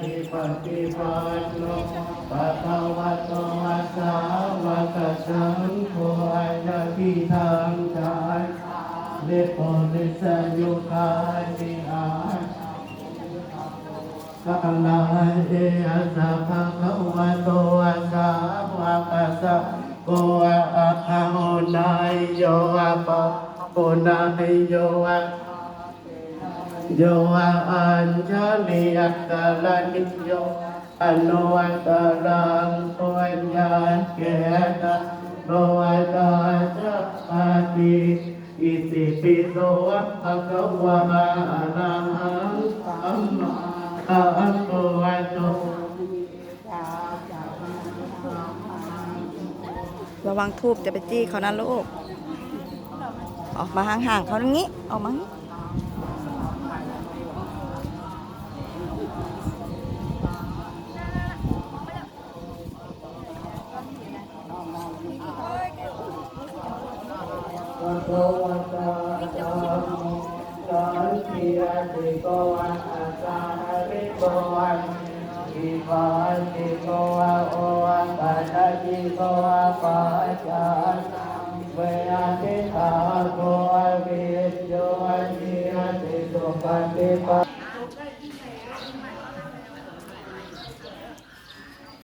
ติปฏิปันโนภะคะวะโตอะสาวะกสังโฆอาญาทิทางจายเลโปลิสยุคาติอากัลลาเออะสัพพะวะโตอะสาวะกสังโฆอะคะโหนายโยอะปะโหนายโยอะ โยอัญชลิยัตตะลันิโยอนุวัตรังปุญญาเกตะโลวัตจัปปาติอิติปิโสภะคะวะอะระหังสัมมาสัมพุทโธระวังทูบจะไปจี้เขานะลูก ออกมาห่างๆเขาตรงนี้ ออกมางี้ ภะคะวะตาธัมโมสันติอโกวันอาสาริโกวันอิมาติโกวะโอวันปัจจิโกอัจจานังเวอาทิตาโกวิจุวันติอาติโกปฏิปั